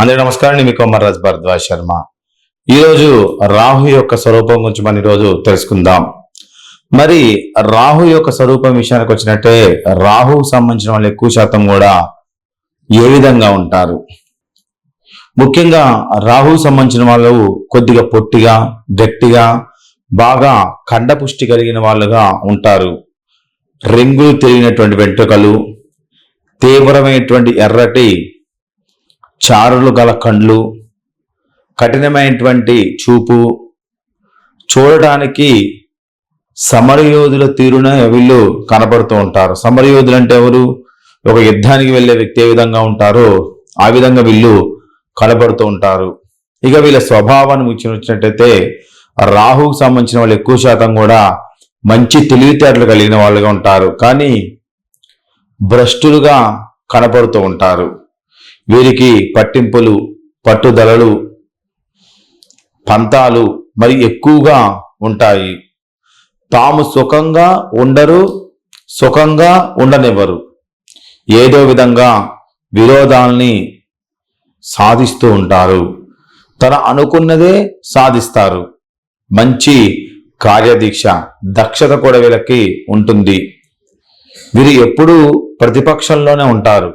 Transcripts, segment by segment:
అందరి నమస్కారం. నేను మీ కొమ్మరాజ్ భరద్వాజ్ శర్మ. ఈరోజు రాహు యొక్క స్వరూపం గురించి మనం ఈరోజు తెలుసుకుందాం. మరి రాహు యొక్క స్వరూపం విషయానికి వచ్చినట్టే రాహుకు సంబంధించిన వాళ్ళు ఎక్కువ శాతం కూడా ఏ విధంగా ఉంటారు? ముఖ్యంగా రాహు సంబంధించిన వాళ్ళు కొద్దిగా పొట్టిగా గట్టిగా బాగా కండపుష్టి కలిగిన వాళ్ళుగా ఉంటారు. రింగులు తిరిగినటువంటి వెంట్రుకలు తీవ్రమైనటువంటి ఎర్రటి చారులు గల కండ్లు కఠినమైనటువంటి చూపు చూడటానికి సమరయోధుల తీరున వీళ్ళు కనపడుతూ ఉంటారు. సమరయోధులు అంటే ఎవరు? ఒక యుద్ధానికి వెళ్ళే వ్యక్తి ఏ విధంగా ఉంటారో ఆ విధంగా వీళ్ళు కనపడుతూ ఉంటారు. ఇక వీళ్ళ స్వభావాన్ని వచ్చినట్టయితే రాహుకు సంబంధించిన వాళ్ళు ఎక్కువ శాతం కూడా మంచి తెలివితేటలు కలిగిన వాళ్ళుగా ఉంటారు. కానీ భ్రష్టులుగా కనపడుతూ ఉంటారు. వీరికి పట్టింపులు పట్టుదలలు పంతాలు మరి ఎక్కువగా ఉంటాయి. తాము సుఖంగా ఉండరు సుఖంగా ఉండనివ్వరు. ఏదో విధంగా విరోధాల్ని సాధిస్తూ ఉంటారు. తన అనుకున్నదే సాధిస్తారు. మంచి కార్యదీక్ష దక్షత కూడా వీళ్ళకి ఉంటుంది. వీరు ఎప్పుడూ ప్రతిపక్షంలోనే ఉంటారు.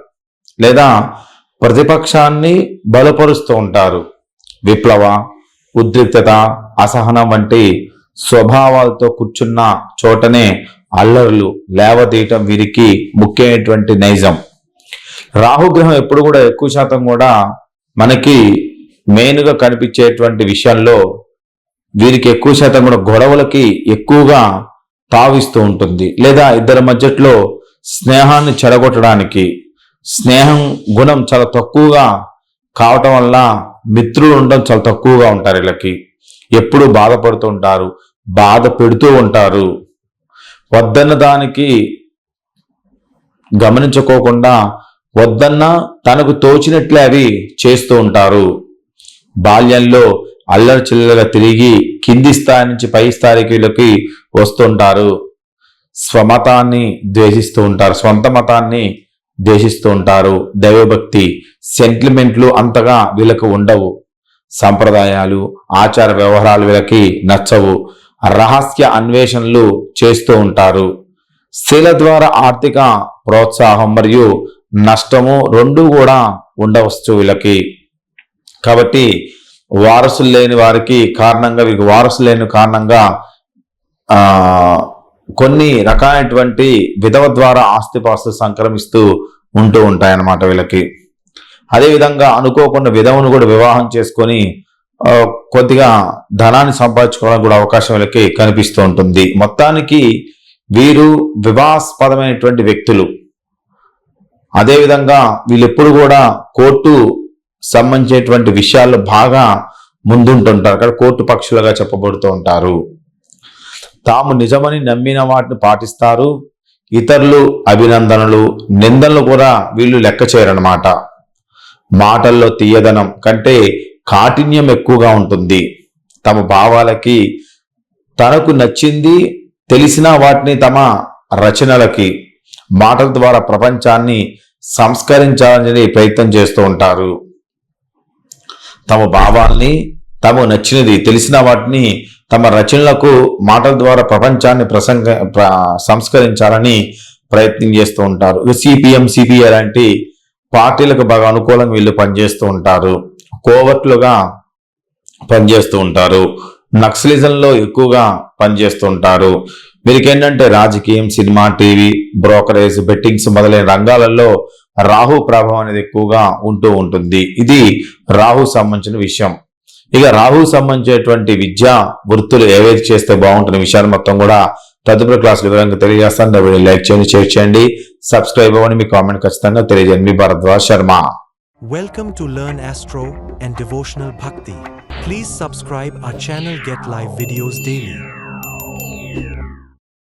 లేదా ప్రతిపక్షాన్ని బలపరుస్తూ ఉంటారు. విప్లవ ఉద్రిక్తత అసహనం వంటి స్వభావాలతో కూర్చున్న చోటనే అల్లర్లు లేవదీయటం వీరికి ముఖ్యమైనటువంటి నైజం. రాహుగ్రహం ఎప్పుడు కూడా ఎక్కువ శాతం కూడా మనకి మెయిన్గా కనిపించేటువంటి విషయంలో వీరికి ఎక్కువ శాతం కూడా గొడవలకి ఎక్కువగా తావిస్తూ ఉంటుంది. లేదా ఇద్దరి మధ్యలో స్నేహాన్ని చెడగొట్టడానికి స్నేహం గుణం చాలా తక్కువగా కావటం వల్ల మిత్రులు ఉండడం చాలా తక్కువగా ఉంటారు వీళ్ళకి. ఎప్పుడు బాధపడుతూ ఉంటారు బాధ పెడుతూ ఉంటారు. వద్దన్న దానికి గమనించుకోకుండా వద్దన్న తనకు తోచినట్లే అవి చేస్తూ ఉంటారు. బాల్యంలో అల్లరి చిల్లరగా తిరిగి కింది స్థాయి నుంచి పై స్థాయికి వీళ్ళకి వస్తుంటారు స్వమతాన్ని ద్వేషిస్తూ ఉంటారు. స్వంత మతాన్ని ద్వేషిస్తూ ఉంటారు. దైవభక్తి సెంటిమెంట్లు అంతగా వీళ్ళకు ఉండవు. సంప్రదాయాలు ఆచార వ్యవహారాలు వీళ్ళకి నచ్చవు. రహస్య అన్వేషణలు చేస్తూ ఉంటారు. స్త్రీల ద్వారా ఆర్థిక ప్రోత్సాహం మరియు నష్టము రెండు కూడా ఉండవచ్చు వీళ్ళకి. కాబట్టి వారసులు లేని వారికి కారణంగా వీరికి వారసులు లేని కారణంగా కొన్ని రకాలైనటువంటి విధవ ద్వారా ఆస్తిపాస్తులు సంక్రమిస్తూ ఉంటూ ఉంటాయన్నమాట వీళ్ళకి. అదేవిధంగా అనుకోకుండా విధవను కూడా వివాహం చేసుకొని కొద్దిగా ధనాన్ని సంపాదించుకోవడానికి కూడా అవకాశం వీళ్ళకి కనిపిస్తూ ఉంటుంది. మొత్తానికి వీరు వివాహాస్పదమైనటువంటి వ్యక్తులు. అదేవిధంగా వీళ్ళు ఎప్పుడు కూడా కోర్టు సంబంధించేటువంటి విషయాల్లో బాగా ముందుంటుంటారు. అక్కడ కోర్టు పక్షులుగా చెప్పబడుతూ ఉంటారు. తాము నిజమని నమ్మిన వాటిని పాటిస్తారు. ఇతరులు అభినందనలు నిందనలు కూడా వీళ్ళు లెక్క చేయరన్నమాట. మాటల్లో తీయదనం కంటే కాఠిన్యం ఎక్కువగా ఉంటుంది. తమ భావాలకి తనకు నచ్చింది తెలిసిన వాటిని తమ రచనలకి మాటల ద్వారా ప్రపంచాన్ని సంస్కరించాలని ప్రయత్నం చేస్తూ ఉంటారు. తమ భావాల్ని తాము నచ్చినది. తెలిసిన వాటిని తమ రచనలకు మాటల ద్వారా ప్రపంచాన్ని ప్రసంగ సంస్కరించాలని ప్రయత్నం చేస్తూ ఉంటారు. సిపిఎం సిపిఐ లాంటి పార్టీలకు బాగా అనుకూలంగా వీళ్ళు పనిచేస్తూ ఉంటారు. కోవర్ట్లుగా పనిచేస్తూ ఉంటారు. నక్సలిజంలో ఎక్కువగా పనిచేస్తూ ఉంటారు. వీరికేంటంటే రాజకీయం సినిమా టీవీ బ్రోకరేజ్ బెట్టింగ్స్ మొదలైన రంగాలలో రాహు ప్రభావం అనేది ఎక్కువగా ఉంటూ ఉంటుంది. ఇది రాహు సంబంధించిన విషయం. ఇక రాహు సంబంధించేటువంటి విద్యా వృత్తులు ఏవైతే చేస్తే బాగుంటున్న విషయాలు మొత్తం కూడా తదుపరి క్లాసులు వివరంగా తెలియజేస్తాను. వీడియో లైక్ చేయండి షేర్ చేయండి. సబ్స్క్రైబ్ అవ్వండి. మీ కామెంట్ ఖచ్చితంగా తెలియజేయండి. మీ Bharadwaj Sharma. Welcome to learn astro and devotional Bhakti please subscribe our channel get live videos daily